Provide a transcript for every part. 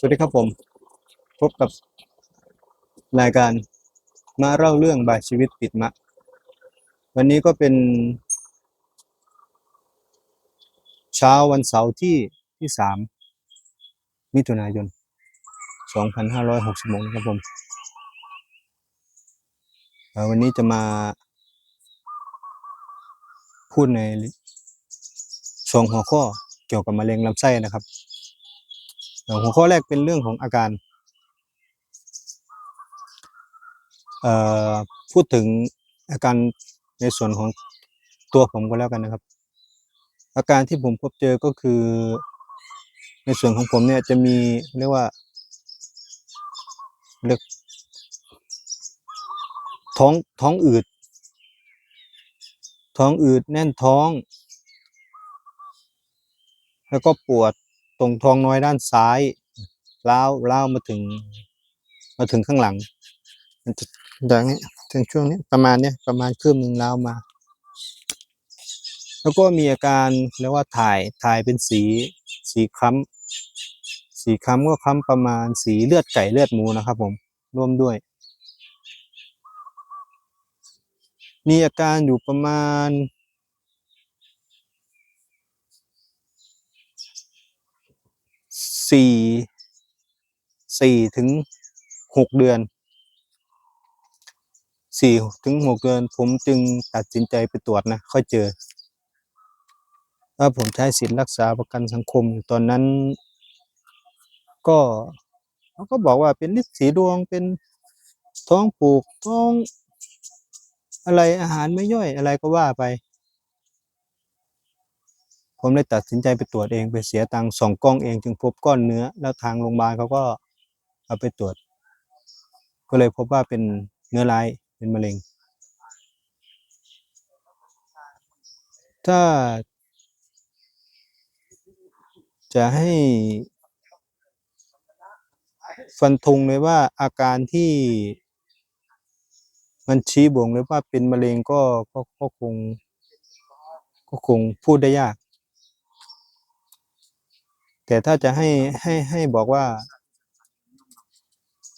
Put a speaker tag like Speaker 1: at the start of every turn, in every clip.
Speaker 1: สวัสดีครับผม พบกับรายการมาเล่าเรื่องบายชีวิตติดมะ วันนี้ก็เป็น เช้าวันเสาร์ที่ที่สามมิถุนายน2560ครับผม วันนี้จะมา พูดในช่วงหัวข้อเกี่ยวกับมะเร็งลำไส้นะครับ หัวข้อแรกเป็นเรื่องของอาการพูดถึงอาการในส่วนของตัวผมก็แล้วกันนะครับ อาการที่ผมพบเจอก็คือ ในส่วนของผมเนี่ยจะมีเรียกว่าเรียกท้องท้องอืด ท้องอืดแน่นท้อง แล้วก็ปวด ตรงท้องน้อยด้านซ้ายล้าวล้าวมาถึง มาถึงข้างหลัง มันจะอย่างนี้ถึงช่วงนี้ประมาณเนี้ยประมาณครึ่งหนึ่งล้าวมา แล้วก็มีอาการเรียกว่าถ่ายถ่ายเป็นสีสีคล้ำสีคล้ำก็คล้ำประมาณสีเลือดไก่เลือดหมูนะครับ ผมร่วมด้วย มีอาการอยู่ประมาณ สี่สี่ถึงหกเดือนสี่ถึงหกเดือน ผมจึงตัดสินใจไปตรวจนะ ค่อยเจอว่าผมใช้สิทธิรักษาประกันสังคมตอนนั้น ก็เขาก็บอกว่าเป็นลิสีดวงเป็นท้องผูกท้อง อะไรอาหารไม่ย่อยอะไรก็ว่าไป ผมเลยตัดสินใจไปตรวจเองไปเสียตังค์สองกล้องเองจึงพบก้อนเนื้อ แล้วทางโรงพยาบาลเขาก็เอาไปตรวจ ก็เลยพบว่าเป็นเนื้อร้ายเป็นมะเร็ง ถ้า จะให้ฟันธงเลยว่าอาการที่มันชี้บ่งเลยว่าเป็นมะเร็งก็ก็คง ก็คงพูดได้ยาก แต่ถ้าจะให้ให้ให้บอกว่า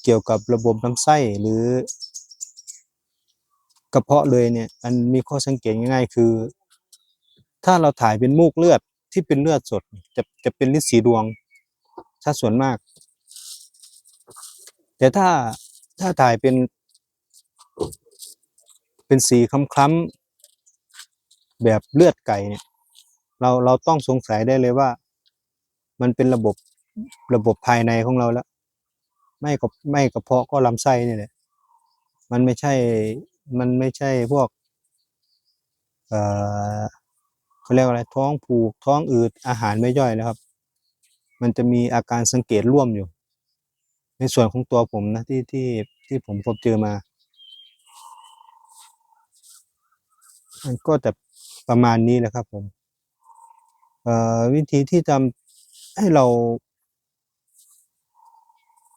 Speaker 1: เกี่ยวกับระบบลำไส้หรือกระเพาะเลยเนี่ยอันมีข้อสังเกตง่ายๆคือ ถ้าเราถ่ายเป็นมูกเลือดที่เป็นเลือดสด จะจะเป็นฤทธิ์สีดวงถ้าส่วนมาก แต่ถ้าถ้าถ่ายเป็น เป็นสีคล้ำๆแบบเลือดไก่เนี่ย เราเราต้องสงสัยได้เลยว่า มันเป็นระบบระบบภายในของเราแล้ว ไม่กับไม่กระเพาะก็ลำไส้นี่แหละ มันไม่ใช่ มันไม่ใช่พวก เอ่อเขาเรียกว่าอะไรท้องผูกท้องอืดอาหารไม่ย่อยนะครับ มันจะมีอาการสังเกตร่วมอยู่ ในส่วนของตัวผมนะที่ที่ที่ผมพบเจอมา มันก็จะประมาณนี้แหละครับผมวิธีที่ทำ ให้เรา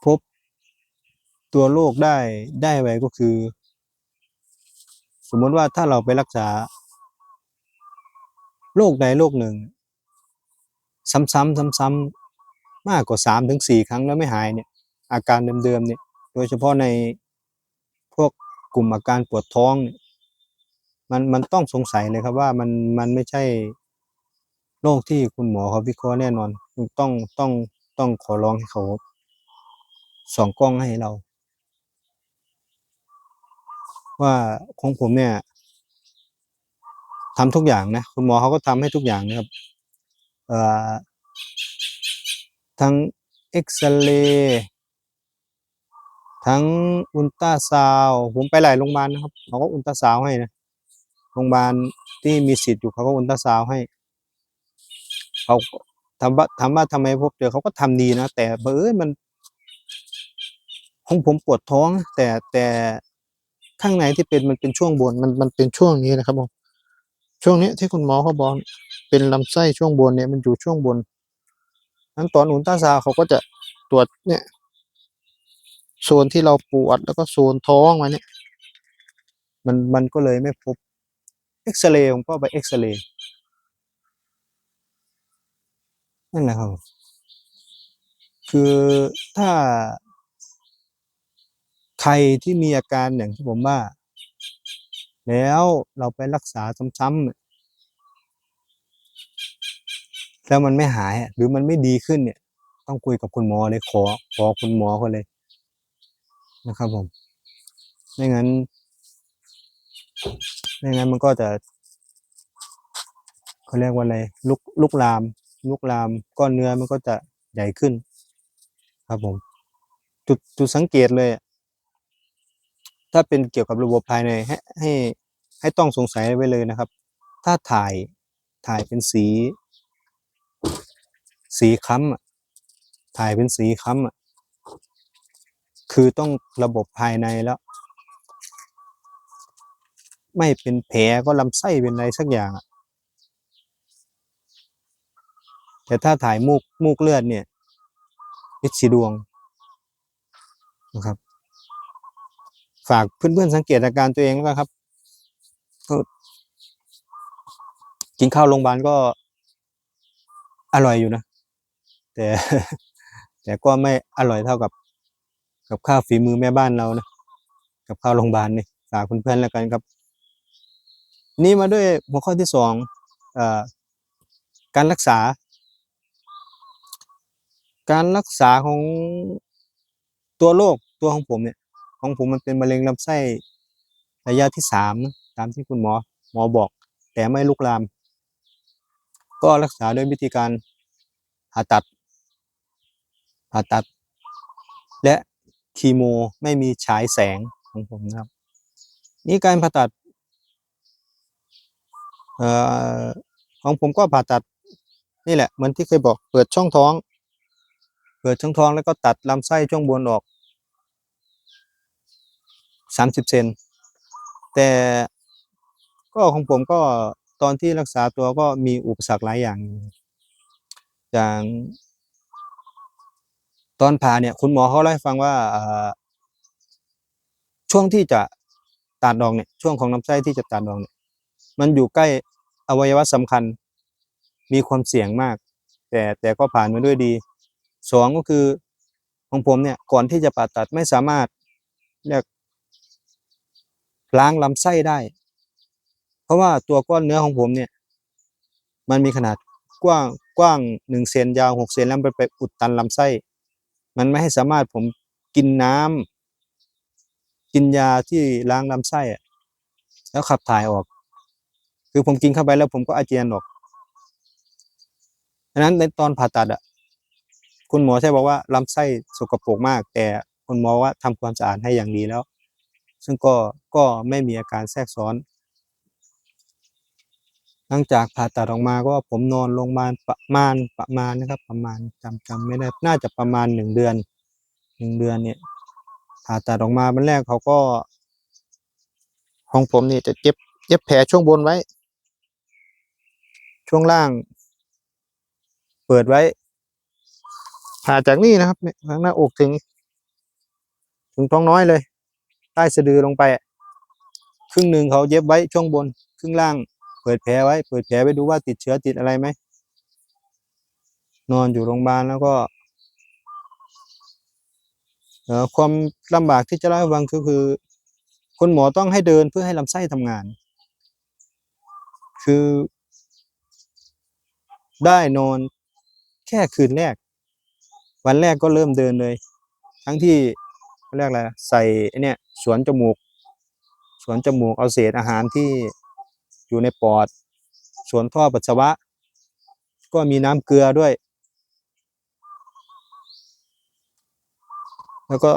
Speaker 1: พบตัวโรคได้ได้ไวก็คือ สมมติว่าถ้าเราไปรักษาโรคใดโรคหนึ่ง ซ้ำๆซ้ำๆมากกว่าสามถึงสี่ครั้งแล้วไม่หายเนี่ย อาการเดิมๆเนี่ย โดยเฉพาะในพวกกลุ่มอาการปวดท้องเนี่ยมันมันต้องสงสัยเลยครับว่ามันมันไม่ใช่ โรคที่คุณหมอเขาวิเคราะห์แน่นอนต้องต้องต้องขอร้องให้เขาส่องกล้องให้เรา ว่าของผมเนี่ยทำทุกอย่างนะคุณหมอเขาก็ทำให้ทุกอย่างนะครับเอ่อทั้งเอ็กซเรย์ทั้งอุลตราซาวผมไปหลายโรงพยาบาลนะครับเขาก็อุลตราซาวให้นะโรงพยาบาลที่มีสิทธิ์อยู่เขาก็อุลตราซาวให้ เขาถามว่าถามว่าทำไมพบเจอเขาก็ทำดีนะแต่เบอมันของผมปวดท้อง แต่แต่ข้างในที่เป็นมันเป็นช่วงบนมันมันเป็นช่วงนี้นะครับผมช่วงนี้ที่คุณหมอเขาบอกเป็นลำไส้ช่วงบนเนี่ยมันอยู่ช่วงบนนั้นตอนอุลตราซาวเขาก็จะตรวจเนี่ยโซนที่เราปวดแล้วก็โซนท้องมาเนี่ย มันมันก็เลยไม่พบเอ็กซเรย์ผมก็ไปเอ็กซเรย์ นั่นแหละครับ คือถ้า ใครที่มีอาการอย่างที่ผมว่า แล้วเราไปรักษาซ้ำๆแล้วมันไม่หายหรือมันไม่ดีขึ้นเนี่ย ต้องคุยกับคุณหมอเลยขอขอคุณหมอเขาเลยนะครับผมไม่งั้นไม่งั้นมันก็จะเขาเรียกว่าอะไรลุกลุกลาม ลุกลามก้อนเนื้อมันก็จะใหญ่ขึ้น ครับผม จุดจุดสังเกตเลย ถ้าเป็นเกี่ยวกับระบบภายในให้ให้ให้ต้องสงสัยไว้เลยนะครับ ถ้าถ่ายถ่ายเป็นสี สีค้ำถ่ายเป็นสีค้ำคือต้องระบบภายในแล้ว ไม่เป็นแผลก็ลำไส้เป็นอะไรสักอย่างอะ แต่ถ้าถ่ายมูกมูกเลือดเนี่ยเป็นสีดวงนะครับ ฝากเพื่อนๆสังเกตอาการตัวเองแล้วครับก็กินข้าวโรงพยาบาลก็อร่อยอยู่นะ แต่ แต่ก็ไม่อร่อยเท่ากับ กับข้าวฝีมือแม่บ้านเรานะกับข้าวโรงพยาบาลนี่ฝากเพื่อนๆแล้วกันครับ นี่มาด้วยหัวข้อที่สองอการรักษา การรักษาของตัวโรคตัวของผมเนี่ย ของผมมันเป็นมะเร็งลำไส้ระยะที่สามนะตามที่คุณหมอหมอบอก แต่ไม่ลุกลาม ก็รักษาด้วยวิธีการผ่าตัดผ่าตัด และคีโมไม่มีฉายแสงของผมนะครับ นี่การผ่าตัดออของผมก็ผ่าตัดนี่แหละ เหมือนที่เคยบอกเปิดช่องท้อง เปิดช่องท้องแล้วก็ตัดลำไส้ช่วงบนออกสามสิบเซน แต่ก็ของผมก็ตอนที่รักษาตัวก็มีอุปสรรคหลายอย่าง อย่างตอนผ่าเนี่ยคุณหมอเขาเล่าให้ฟังว่าช่วงที่จะตัดออกเนี่ยช่วงของลำไส้ที่จะตัดออกเนี่ยมันอยู่ใกล้อวัยวะสำคัญ มีความเสี่ยงมาก แต่แต่ก็ผ่านมาด้วยดี สองก็คือของผมเนี่ยก่อนที่จะผ่าตัดไม่สามารถเรียกล้างลำไส้ได้ เพราะว่าตัวก้อนเนื้อของผมเนี่ย มันมีขนาดกว้างกว้างหนึ่งเซนยาวหกเซนแล้วมันไปอุดตันลำไส้ มันไม่ให้สามารถผมกินน้ำกินยาที่ล้างลำไส้อะแล้วขับถ่ายออก คือผมกินเข้าไปแล้วผมก็อาเจียนออกดังนั้นในตอนผ่าตัดอะ คุณหมอใช่บอกว่าลำไส้สกปรกมาก แต่คุณหมอว่าทำความสะอาดให้อย่างดีแล้ว ซึ่งก็ก็ไม่มีอาการแทรกซ้อน หลังจากผ่าตัดออกมาก็ผมนอนโรงพยาบาลประมาณประมาณนะครับ ประมาณจำจำไม่ได้น่าจะประมาณหนึ่งเดือนหนึ่งเดือนเนี่ยผ่าตัดออกมาวันแรกเขาก็ ของผมนี่จะเจ็บเย็บแผลช่วงบนไว้ ช่วงล่าง เปิดไว้ ผ่าจากนี่นะครับเนี่ยทางหน้าอกถึง ถึงท้องน้อยเลย ใต้สะดือลงไปครึ่งหนึ่งเขาเย็บไว้ช่วงบน ครึ่งล่าง เปิดแผลไว้ เปิดแผลไว้ดูว่าติดเชื้อติดอะไรไหม นอนอยู่โรงพยาบาลแล้วก็ความลำบากที่จะเล่าให้ฟังก็คือ คุณหมอต้องให้เดินเพื่อให้ลำไส้ทำงาน คือ ได้นอนแค่คืนแรก วันแรกก็เริ่มเดินเลย ทั้งที่เขาเรียกอะไรใส่เนี่ยสวนจมูก สวนจมูกเอาเศษอาหารที่อยู่ในปอด สวนท่อปัสสาวะ ก็มีน้ำเกลือด้วย แล้วก็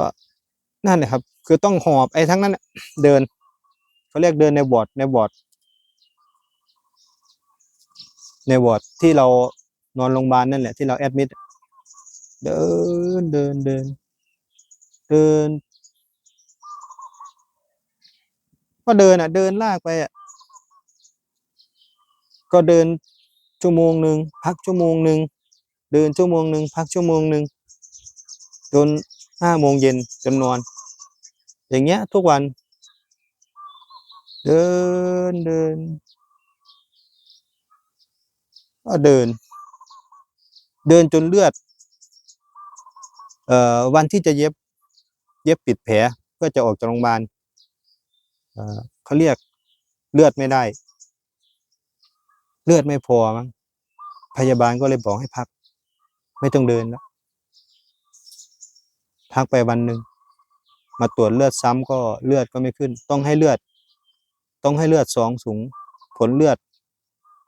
Speaker 1: นั่นแหละครับ คือต้องหอบไอ้ทั้งนั้นเดินเขาเรียกเดินในวอร์ดในวอร์ดในวอร์ดที่เรานอนโรงพยาบาลนั่นแหละที่เราแอดมิด เดินเดินเดินเดิน ก็เดินอะ เดินลากไปอะ ก็เดินชั่วโมงหนึ่งพักชั่วโมงหนึ่งเดินชั่วโมงหนึ่งพักชั่วโมงหนึ่งจนห้าโมงเย็นจนนอน อย่างเงี้ย ทุกวัน เดินเดินก็เดิน เดินจนเลือด วันที่จะเย็บเย็บปิดแผลเพื่อจะออกจากโรงพยาบาลเเขาเรียกเลือดไม่ได้ เลือดไม่พอมั้งพยาบาลก็เลยบอกให้พัก ไม่ต้องเดินแล้วพักไปวันหนึ่งมาตรวจเลือดซ้ำก็เลือดก็ไม่ขึ้น ต้องให้เลือด ต้องให้เลือดสองสูงผลเลือด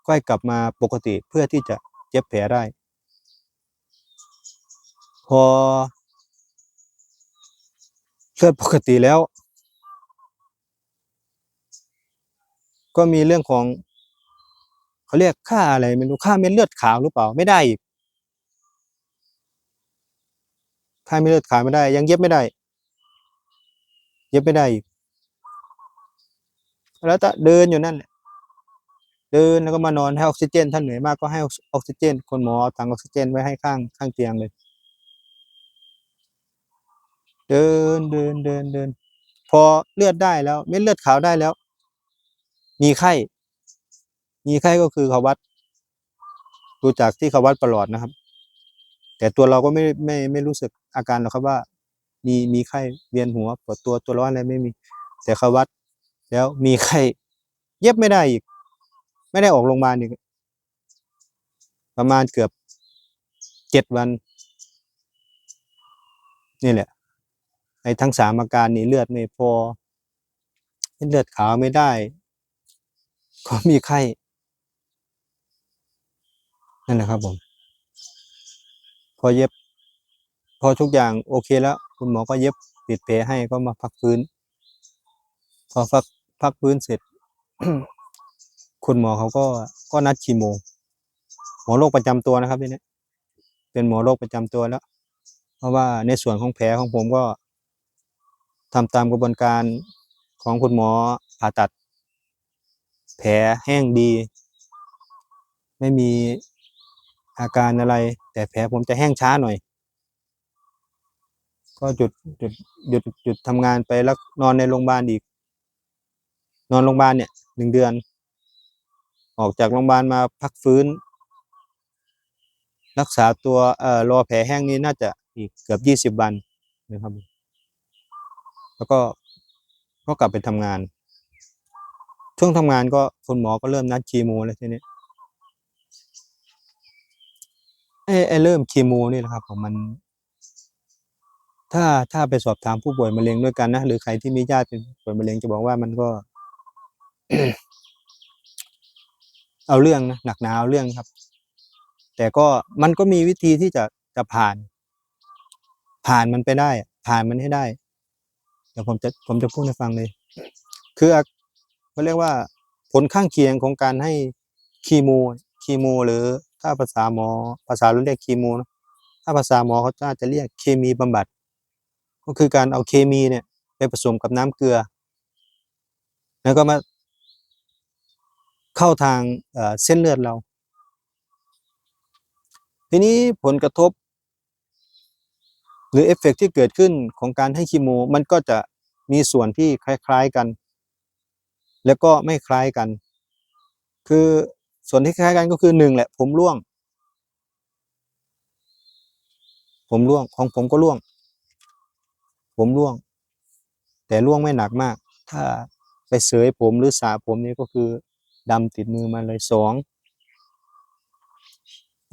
Speaker 1: ก็ให้กลับมาปกติเพื่อที่จะเย็บแผลได้ พอเลือดปกติแล้ว ก็มีเรื่องของเขาเรียกค่าอะไรไม่รู้ค่าเม็ดเลือดขาวหรือเปล่าไม่ได้อีกค่าเม็ดเลือดขาวไม่ได้ ยังเย็บไม่ได้ เย็บไม่ได้อีกแล้วจะเดินอยู่นั่นแหละเดินแล้วก็มานอนให้ออกซิเจนท่านเหนื่อยมากก็ให้ออกซิเจน คนหมอเอาถังออกซิเจนไว้ให้ข้างข้างเตียงเลย เดินเดินเดินเดิน พอเลือดได้แล้ว เม็ดเลือดขาวได้แล้ว มีไข้ มีไข้ก็คือเขาวัด ดูจากที่เขาวัดประหลอดนะครับ แต่ตัวเราก็ไม่ไม่ไม่รู้สึกอาการหรอกครับว่า มีมีไข้เวียนหัวปวดตัวตัวร้อนอะไรไม่มี แต่เขาวัด แล้วมีไข้ เย็บไม่ได้อีก ไม่ได้ออกโรงพยาบาลอีกประมาณเกือบเจ็ดวัน นี่แหละ ไอ้ทั้งสามอาการนี้เลือดไม่พอเลือดขาวไม่ได้ ก็มีไข้ นั่นแหละครับผม พอเย็บ พอทุกอย่างโอเคแล้ว คุณหมอก็เย็บปิดแผลให้ก็มาพักฟื้น พอพักพักฟื้นเสร็จ คุณหมอเขาก็ก็นัดคีโม หมอโรคประจำตัวนะครับทีนี้เป็นหมอโรคประจำตัวแล้ว เพราะว่าในส่วนของแผลของผมก็ ทำตามกระบวนการของคุณหมอผ่าตัด แผลแห้งดี ไม่มีอาการอะไร แต่แผลผมจะแห้งช้าหน่อย ก็หยุดหยุดหยุดหยุดทำงานไปแล้วนอนในโรงพยาบาลอีก นอนโรงพยาบาลเนี่ยหนึ่งเดือน ออกจากโรงพยาบาลมาพักฟื้น รักษาตัวเอ่อรอแผลแห้งนี้น่าจะอีกเกือบยี่สิบวันนะครับ แล้วก็ก็กลับไปทำงาน ช่วงทำงานก็คุณหมอก็เริ่มนัดคีโมแล้วทีนี้ไอ้ไอ้เริ่มคีโมนี่แหละครับผมมัน ถ้าถ้าไปสอบถามผู้ป่วยมะเร็งด้วยกันนะหรือใครที่มีญาติเป็นป่วยมะเร็งจะบอกว่ามันก็ เอาเรื่องนะหนักหนาเอาเรื่องครับ แต่ก็มันก็มีวิธีที่จะจะผ่าน ผ่านมันไปได้ ผ่านมันให้ได้ เดี๋ยวผมจะผมจะพูดให้ฟังเลย คือเขาเรียกว่า ผลข้างเคียงของการให้คีโมคีโม หรือถ้าภาษาหมอ ภาษาเราเรียกคีโมนะถ้าภาษาหมอเขาจะเรียกเคมีบำบัด ก็คือการเอาเคมีเนี่ย ไปผสมกับน้ำเกลือ แล้วก็มาเข้าทางเส้นเลือดเรา ทีนี้ผลกระทบ หรือเอฟเฟกต์ที่เกิดขึ้นของการให้คีโม มันก็จะมีส่วนที่คล้าย ๆกัน แล้วก็ไม่คล้ายกัน คือส่วนที่คล้ายกันก็คือหนึ่งแหละ ผมร่วง ผมร่วงของผมก็ร่วง ผมร่วง แต่ร่วงไม่หนักมาก ถ้าไปเสยผมหรือสระผมนี่ก็คือดำติดมือมาเลยสอง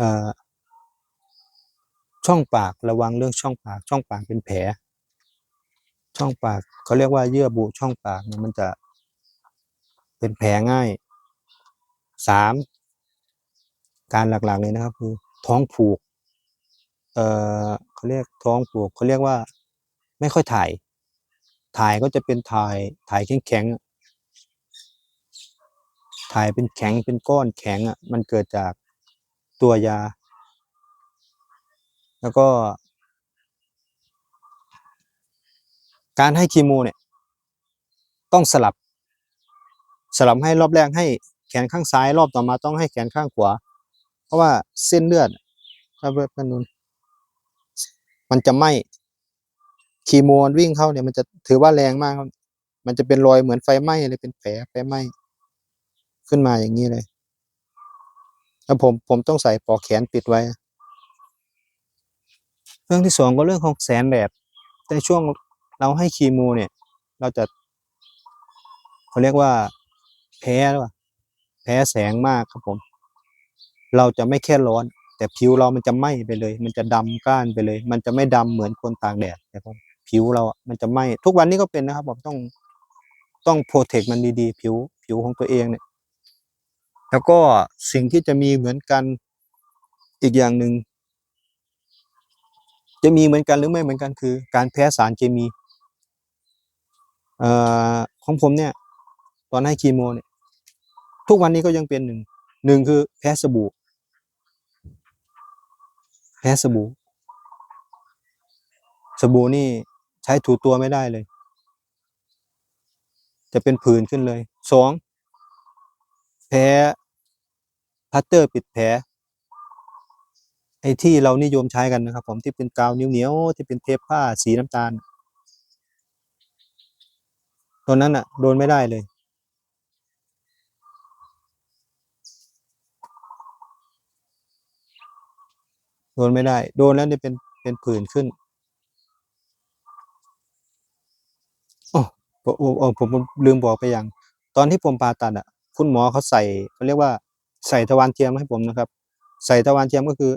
Speaker 1: อ่อ ช่องปากระวังเรื่องช่องปาก ช่องปากเป็นแผล ช่องปากเขาเรียกว่าเยื่อบุช่องปากเนี่ยมันจะเป็นแผลง่ายสามการหลักๆเลยนะครับ คือท้องผูก เอ่อเขาเรียกท้องผูกเขาเรียกว่า ไม่ค่อยถ่าย ถ่ายก็จะเป็นถ่ายถ่ายแข็งๆอะถ่ายเป็นแข็งเป็นก้อนแข็งอะมันเกิดจากตัวยา แล้วก็ การให้คีโมเนี่ย ต้องสลับ สลับให้รอบแรกให้แขนข้างซ้ายรอบต่อมาต้องให้แขนข้างขวา เพราะว่าเส้นเลือดถ้าเลือดมันนุนมันจะไหม้คีโมนวิ่งเข้าเนี่ยมันจะถือว่าแรงมากครับ มันจะเป็นรอยเหมือนไฟไหม้เลยเป็นแผลไฟไหม้ขึ้นมาอย่างนี้เลยแล้วผมผมต้องใส่ปอกแขนปิดไว้ เรื่องที่สองก็เรื่องของแสงแดดในช่วงเราให้คีโมเนี่ย เราจะเขาเรียกว่าแพ้หรือเปล่าแพ้แสงมากครับผม เราจะไม่แค่ร้อน แต่ผิวเรามันจะไหม้ไปเลย มันจะดำก้านไปเลย มันจะไม่ดำเหมือนคนตากแดดแต่ผมผิวเราอะมันจะไหม้ทุกวันนี้ก็เป็นนะครับผมต้องต้องโปรเทคมันดีๆ ผิวผิวของตัวเองเนี่ย แล้วก็สิ่งที่จะมีเหมือนกันอีกอย่างหนึ่ง จะมีเหมือนกันหรือไม่เหมือนกันคือ การแพ้สารเคมีอของผมเนี่ย ตอนให้คีโมเนี่ย ทุกวันนี้ก็ยังเป็นหนึ่งหนึ่งคือแพ้สบู่ แพ้สบู่ สบู่นี่ใช้ถูตัวไม่ได้เลย จะเป็นผื่นขึ้นเลยสองแพ้พลาสเตอร์ปิดแผล ไอ้ที่เรานิยมใช้กันนะครับ ผมที่เป็นกาวเหนียวๆที่เป็นเทปผ้าสีน้ำตาลตัวนั้นอะ โดนไม่ได้เลย โดนไม่ได้ โดนแล้วเนี่ยเป็นเป็นผื่นขึ้นโอ้โอ้ผมผมลืมบอกไปอย่าง ตอนที่ผมผ่าตัดอะ คุณหมอเขาใส่เขาเรียกว่าใส่ทวารเทียมให้ผมนะครับ ใส่ทวารเทียมก็คือ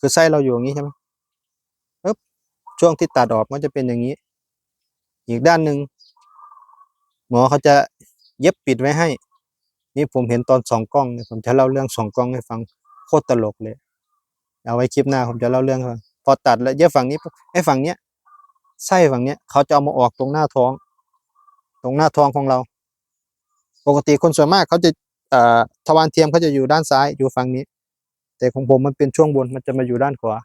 Speaker 1: คือไส้เราอยู่อย่างนี้ใช่ไหมปึ๊บช่วงที่ตัดออกมันจะเป็นอย่างนี้ อีกด้านหนึ่งหมอเขาจะเย็บปิดไว้ให้ นี่ผมเห็นตอนสองกล้องผมจะเล่าเรื่องสองกล้องให้ฟังโคตรตลกเลย เอาไว้คลิปหน้าผมจะเล่าเรื่องพอตัดแล้วเย็บฝั่งนี้ไอ้ฝั่งเนี้ยไส้ฝั่งเนี้ยเขาจะเอามาออกตรงหน้าท้อง ตรงหน้าท้องของเรา ปกติคนส่วนมากเขาจะอ่อทวารเทียมเขาจะอยู่ด้านซ้ายอยู่ฝั่งนี้ แต่ของผมมันเป็นช่วงบนมันจะมาอยู่ด้านขวา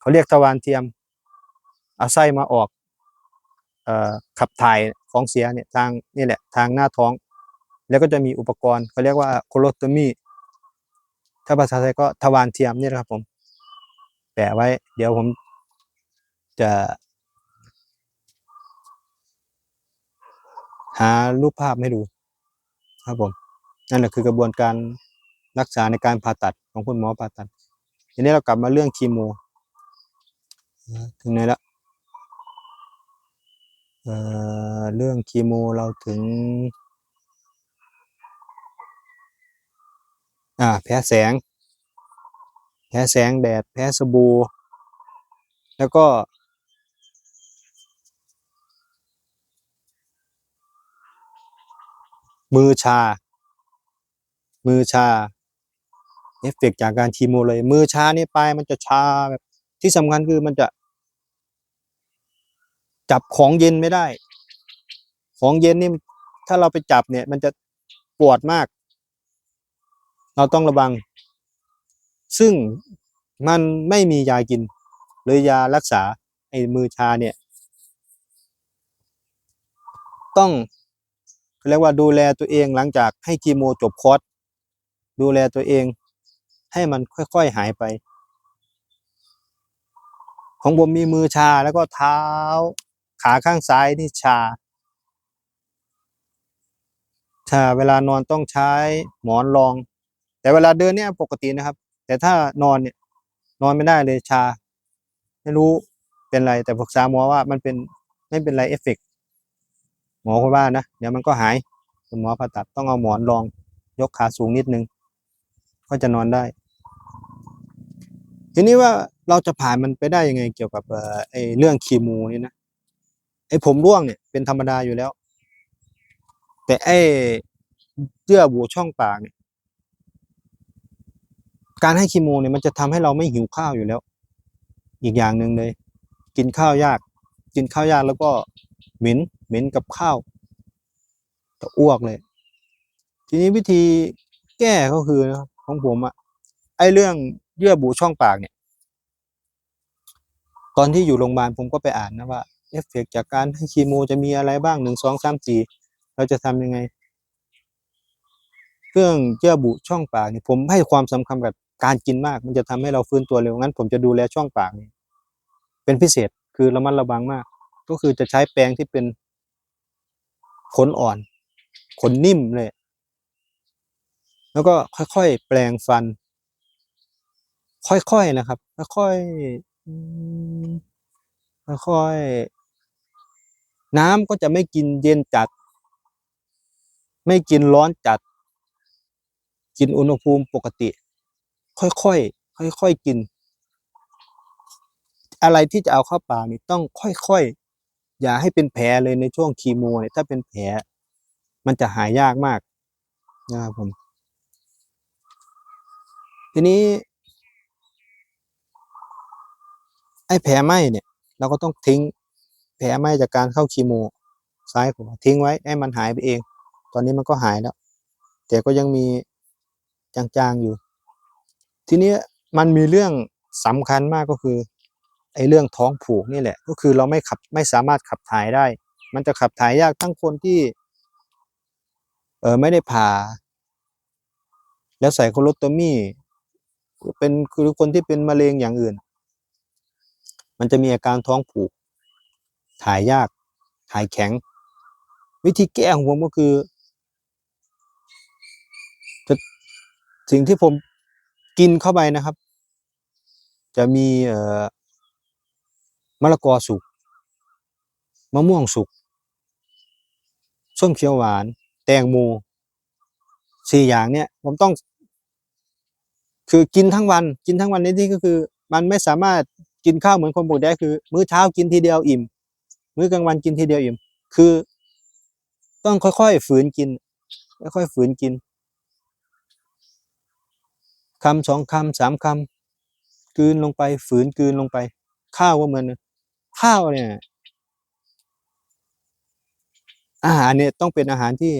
Speaker 1: เขาเรียกทวารเทียมเอาไส้มาออกอขับถ่ายของเสียเนี่ยทางนี่แหละทางหน้าท้อง แล้วก็จะมีอุปกรณ์เขาเรียกว่าโคโลโตมีถ้าภาษาไทยก็ทวารเทียมนี่แหละครับผม แปะไว้ เดี๋ยวผมจะหารูปภาพให้ดู ครับผม นั่นแหละคือกระบวนการ รักษาในการผ่าตัดของคุณหมอผ่าตัด ทีนี้เรากลับมาเรื่องคีโมเอ่อถึงไหนละเอ่อเรื่องคีโมเราถึง อ่า แพ้แสง แพ้แสงแดด แพ้สบู่ แล้วก็ มือชา มือชา เอฟเฟกต์จากการคีโมเลย มือชานี่ปลายมันจะชาแบบที่สำคัญคือมันจะ จับของเย็นไม่ได้ ของเย็นนี่ถ้าเราไปจับเนี่ย มันจะปวดมาก เราต้องระวัง ซึ่งมันไม่มียากิน หรือยารักษาไอ้มือชาเนี่ย ต้องเขาเรียกว่าดูแลตัวเองหลังจากให้คีโมจบคอร์สดูแลตัวเอง ให้มันค่อยๆหายไป ของผมมีมือชาแล้วก็เท้า ขาข้างซ้ายนี่ชาชาเวลานอนต้องใช้หมอนรอง แต่เวลาเดินเนี่ยปกตินะครับ แต่ถ้านอนเนี่ยนอนไม่ได้เลยชา ไม่รู้เป็นไร แต่ปรึกษาหมอว่ามันเป็นไม่เป็นไรเอฟเฟกหมอคุณว่านะเดี๋ยวมันก็หายคุณหมอผ่าตัดต้องเอาหมอนรอง ยกขาสูงนิดนึง ก็จะนอนได้ ทีนี้ว่าเราจะผ่านมันไปได้ยังไงเกี่ยวกับเอ่อไอ้เรื่องคีโมนี่นะไอ้ผมร่วงเนี่ยเป็นธรรมดาอยู่แล้ว แต่ไอ้เยื่อบุช่องปากเนี่ยการให้คีโมเนี่ยมันจะทำให้เราไม่หิวข้าวอยู่แล้ว อีกอย่างหนึ่งเลย กินข้าวยาก กินข้าวยากแล้วก็เหม็นเหม็นกับข้าวจะอ้วกเลย ทีนี้วิธีแก้ก็คือนะครับของผมอะไอ้เรื่อง เยื่อบุช่องปากเนี่ย ตอนที่อยู่โรงพยาบาลผมก็ไปอ่านนะว่าเอฟเฟกจากการให้คีโมจะมีอะไรบ้างหนึ่งสองสามสี่เราจะทำยังไง เรื่องเยื่อบุช่องปากเนี่ยผมให้ความสำคัญกับการกินมาก มันจะทำให้เราฟื้นตัวเร็วงั้น ผมจะดูแลช่องปากนี่เป็นพิเศษคือระมัดระวังมาก ก็คือจะใช้แปรงที่เป็นขนอ่อนขนนิ่มเลย แล้วก็ค่อยๆ แปลงฟัน ค่อยๆนะครับ ค่อยๆค่อยๆน้ำก็จะไม่กินเย็นจัด ไม่กินร้อนจัด กินอุณหภูมิปกติ ค่อยๆค่อยๆกิน อะไรที่จะเอาเข้าปากนี่ต้องค่อยๆอย่าให้เป็นแผลเลยในช่วงคีโมเนี่ยถ้าเป็นแผลมันจะหายยากมากนะครับผม ทีนี้ ไอ้แผลไหม้เนี่ยเราก็ต้องทิ้งแผลไหม้จากการเข้าคีโมซ้ายขวาทิ้งไว้ให้มันหายไปเอง ตอนนี้มันก็หายแล้ว แต่ก็ยังมีจางๆอยู่ ทีนี้มันมีเรื่องสำคัญมากก็คือไอ้เรื่องท้องผูกนี่แหละ ก็คือเราไม่ขับไม่สามารถขับถ่ายได้ มันจะขับถ่ายยากทั้งคนที่เออไม่ได้ผ่า แล้วใส่โคโลโตมีเป็นคือคนที่เป็นมะเร็งอย่างอื่น มันจะมีอาการท้องผูก ถ่ายยาก ถ่ายแข็ง วิธีแก้ของผมก็คือสิ่งที่ผมกินเข้าไปนะครับ จะมีเอ่อมะละกอสุกมะม่วงสุกส้มเขียวหวาน แตงโมสี่อย่างเนี่ยผมต้อง คือกินทั้งวัน กินทั้งวันในที่ก็คือ มันไม่สามารถ กินข้าวเหมือนคนปกติได้คือ มื้อเช้ากินทีเดียวอิ่ม มื้อกลางวันกินทีเดียวอิ่ม คือ ต้องค่อยๆฝืนกิน ค่อยๆฝืนกินคำสองคำสามคำกืนลงไป ฝืนกืนลงไป ข้าวก็เหมือนกันข้าวเนี่ย อาหารเนี่ยต้องเป็นอาหารที่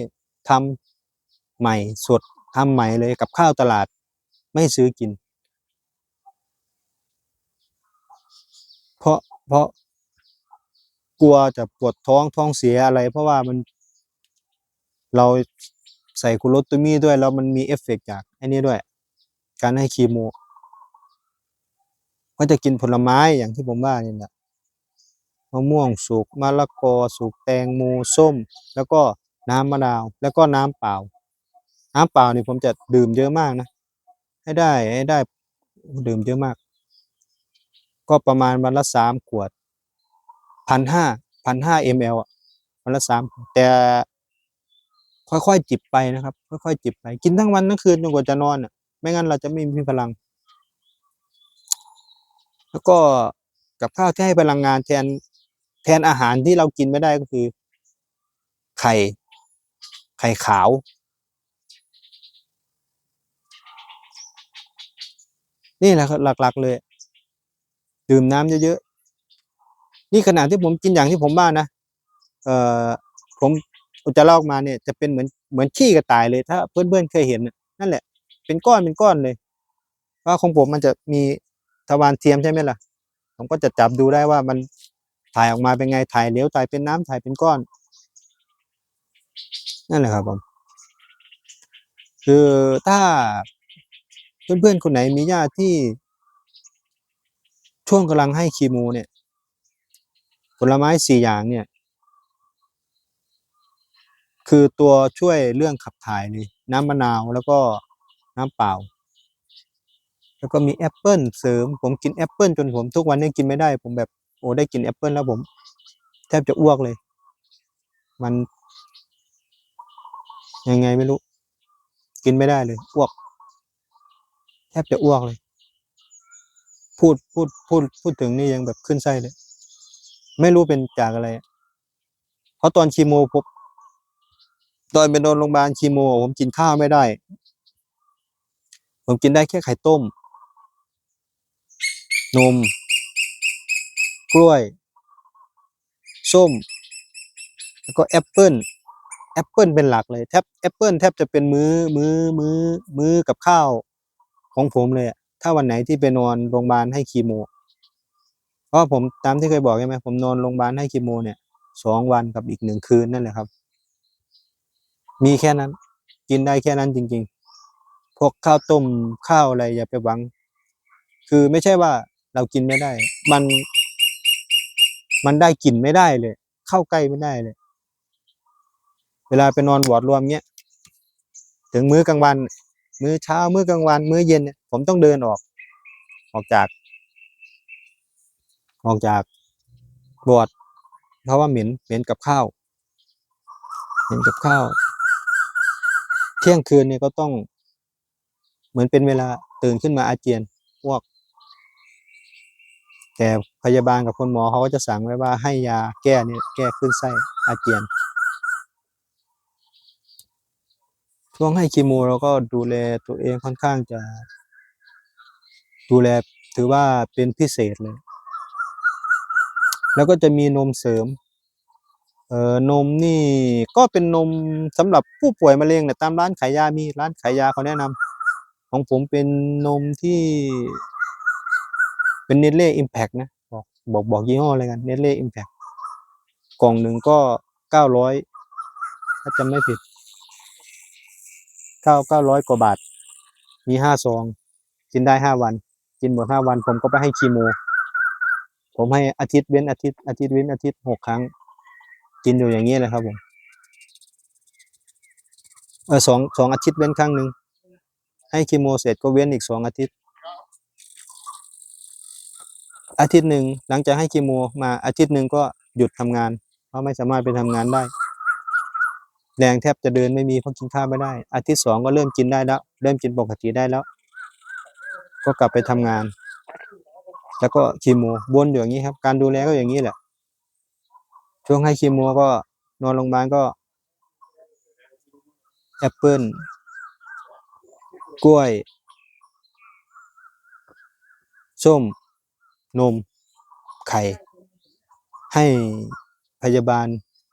Speaker 1: ทำใหม่สดทำใหม่เลยกับข้าวตลาด ไม่ซื้อกิน เพราะกลัวจะปวดท้องท้องเสียอะไร เพราะว่ามัน เราใส่คูโรโตมีด้วย แล้วมันมีเอฟเฟกต์จากไอ้นี้ด้วย การให้คีโม ก็จะกินผลไม้อย่างที่ผมว่านี่แหละมะม่วงสุกมะละกอสุกแตงโมส้ม แล้วก็น้ำมะนาว แล้วก็น้ำเปล่า น้ำเปล่านี่ผมจะดื่มเยอะมากนะ ให้ได้ให้ได้ดื่มเยอะมาก ก็ประมาณวันละสามขวดพันห้าพันห้า ml อะวันละสามแต่ค่อยๆจิบไปนะครับ ค่อยๆจิบไป กินทั้งวันทั้งคืนจนกว่าจะนอนอะ ไม่งั้นเราจะไม่มีพลัง แล้วก็กับข้าวที่ให้พลังงานแทนแทนอาหารที่เรากินไม่ได้ก็คือ ไข่ ไข่ขาว นี่แหละหลัก ๆ เลย ดื่มน้ำเยอะๆนี่ขนาดที่ผมกินอย่างที่ผมบ้านะเอ่อผมอุจจาระออกมาเนี่ยจะเป็นเหมือนเหมือนขี้กระต่ายเลย ถ้าเพื่อนๆเคยเห็นนั่นแหละ เป็นก้อนเป็นก้อนเลยเพราะของผมมันจะมีทวารเทียมใช่ไหมล่ะ ผมก็จะจับดูได้ว่ามันถ่ายออกมาเป็นไงถ่ายเหลวถ่ายเป็นน้ำถ่ายเป็นก้อน นั่นแหละครับผมคือถ้าเพื่อนๆคนไหนมีญาติที่ ช่วงกำลังให้คีโมเนี่ย ผลไม้สี่อย่างเนี่ย คือตัวช่วยเรื่องขับถ่ายเลยน้ำมะนาวแล้วก็น้ำเปล่า แล้วก็มีแอปเปิลเสริม ผมกินแอปเปิลจนผมทุกวันนี้กินไม่ได้ ผมแบบโอ้ได้กินแอปเปิลแล้วผม แทบจะอ้วกเลย มัน ยังไงไม่รู้ กินไม่ได้เลยอ้วก แทบจะอ้วกเลย พูดพูดพูดพูดถึงนี่ยังแบบขึ้นไส้เลย ไม่รู้เป็นจากอะไร เพราะตอนคีโมผมตอนไปนอนโรงพยาบาลคีโม ผมกินข้าวไม่ได้ ผมกินได้แค่ไข่ต้ม นม กล้วย ส้ม แล้วก็แอปเปิลแอปเปิลเป็นหลักเลยแทบแอปเปิลแทบจะเป็นมื้อมื้อมื้อมื้อกับข้าวของผมเลยอะ ถ้าวันไหนที่ไปนอนโรงพยาบาลให้คีโมเพราะผมตามที่เคยบอกใช่ไหมผมนอนโรงพยาบาลให้คีโมเนี่ยสองวันกับอีกหนึ่งคืนนั่นแหละครับ มีแค่นั้น กินได้แค่นั้นจริง ๆ พวกข้าวต้มข้าวอะไรอย่าไปหวัง คือไม่ใช่ว่าเรากินไม่ได้ มัน มันได้กลิ่นไม่ได้เลย เข้าใกล้ไม่ได้เลย เวลาไปนอนวอดรวมเงี้ย ถึงมื้อกลางวัน มื้อเช้ามื้อกลางวัน มื้อเย็นเนี่ยผมต้องเดินออก ออกจาก ออกจากบอร์ดเพราะว่าเหม็นเหม็นกับข้าวเหม็นกับข้าว เที่ยงคืนเนี่ยก็ต้อง เหมือนเป็นเวลาตื่นขึ้นมาอาเจียนพวก แต่พยาบาลกับคนหมอเขาก็จะสั่งไว้ว่าให้ยาแก้เนี่ยแก้ขึ้นไส้อาเจียน ช่วงให้คีโมเราก็ดูแลตัวเองค่อนข้างจะ ดูแลถือว่าเป็นพิเศษเลย แล้วก็จะมีนมเสริม เอ่อนมนี่ก็เป็นนมสำหรับผู้ป่วยมะเร็งเนี่ยตามร้านขายยามีร้านขายยาเขาแนะนำของผมเป็นนมที่ เป็นเน t เล่อิมแพกนะบอกบอกบอกยี่ห้ออะไรกันเน t เล่อิมแพกกล่องหนึ่งก็เก้าร้อยถ้าจำไม่ผิด เก้าเก้าร้อยกว่าบาท มีห้าซอง กินได้ห้าวัน กินหมดห้าวัน ผมก็ไปให้คีโม ผมให้อาทิตย์เว้นอาทิตย์อาทิตย์เว้นอาทิตย์หกครั้ง กินอยู่อย่างนี้เลยครับผมเออสองสองอาทิตย์เว้นครั้งหนึ่งให้คีโมเสร็จก็เว้นอีกสองอาทิตย์ อาทิตย์หนึ่งหลังจากให้คีโมมาอาทิตย์หนึ่งก็หยุดทำงาน เพราะไม่สามารถไปทำงานได้ แรงแทบจะเดินไม่มีเพราะกินข้าวไม่ได้ อาทิตย์สองก็เริ่มกินได้แล้ว เริ่มกินปกติได้แล้ว ก็กลับไปทำงาน แล้วก็คีโมวนอยู่อย่างนี้ครับ การดูแลก็อย่างนี้แหละ ช่วงให้คีโมก็นอนโรงพยาบาลก็แอปเปิลกล้วย ส้ม นม ไข่ ให้พยาบาล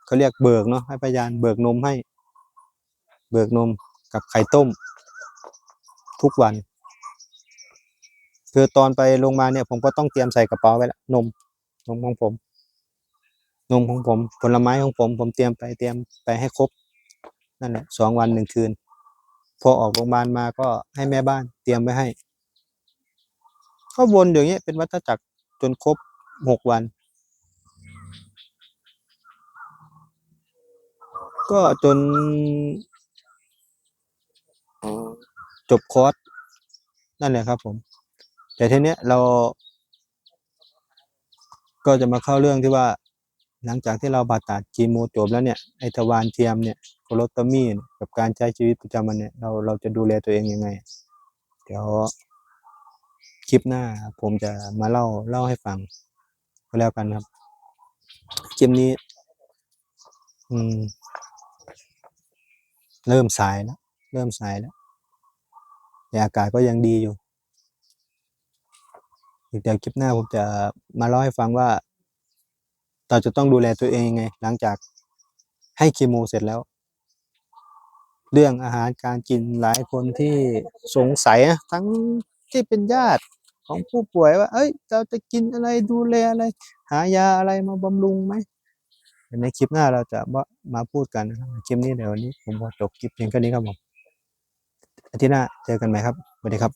Speaker 1: เขาเรียกเบิกเนาะให้พยาบาลเบิกนมให้ เบิกนมกับไข่ต้ม ทุกวัน คือตอนไปโรงพยาบาลเนี่ย ผมก็ต้องเตรียมใส่กระเป๋าไว้ละนม นมของผม นมของผม ผลไม้ของผม ผมเตรียมไปเตรียมไปให้ครบนั่นแหละสองวันหนึ่งคืน พอออกโรงพยาบาลมาก็ให้แม่บ้านเตรียมไว้ให้ก็วนอย่างเงี้ยเป็นวัฏจักรจนครบหกวัน ก็จนจบคอร์สนั่นแหละครับ ผม แต่ทีเนี้ยเรา ก็จะมาเข้าเรื่องที่ว่า หลังจากที่เราผ่าตัดคีโมจบแล้วเนี่ยไอทวารเทียมเนี่ยโคโลโตมีนกับการใช้ชีวิตประจำวันเนี่ยเราเราจะดูแลตัวเองยังไง เดี๋ยวคลิปหน้า ผมจะมาเล่าเล่าให้ฟังก็แล้วกันครับคลิปนี้ อืม เริ่มสายแล้ว เริ่มสายแล้วแต่อากาศก็ยังดีอยู่เดี๋ยวคลิปหน้าผมจะมาเล่าให้ฟังว่า เราจะต้องดูแลตัวเองยังไง หลังจากให้คีโมเสร็จแล้ว เรื่องอาหารการกินหลายคนที่สงสัยนะทั้งที่เป็นญาติของผู้ป่วยว่า เอ้ย เราจะกินอะไรดูแลอะไร หายาอะไรมาบำรุงไหม ในคลิปหน้าเราจะมาพูดกันนะครับคลิปนี้เดี๋ยววันนี้ผมขอจบคลิปเพียงแค่นี้ครับผมอาทิตย์หน้าเจอกันใหม่ครับสวัสดีครับ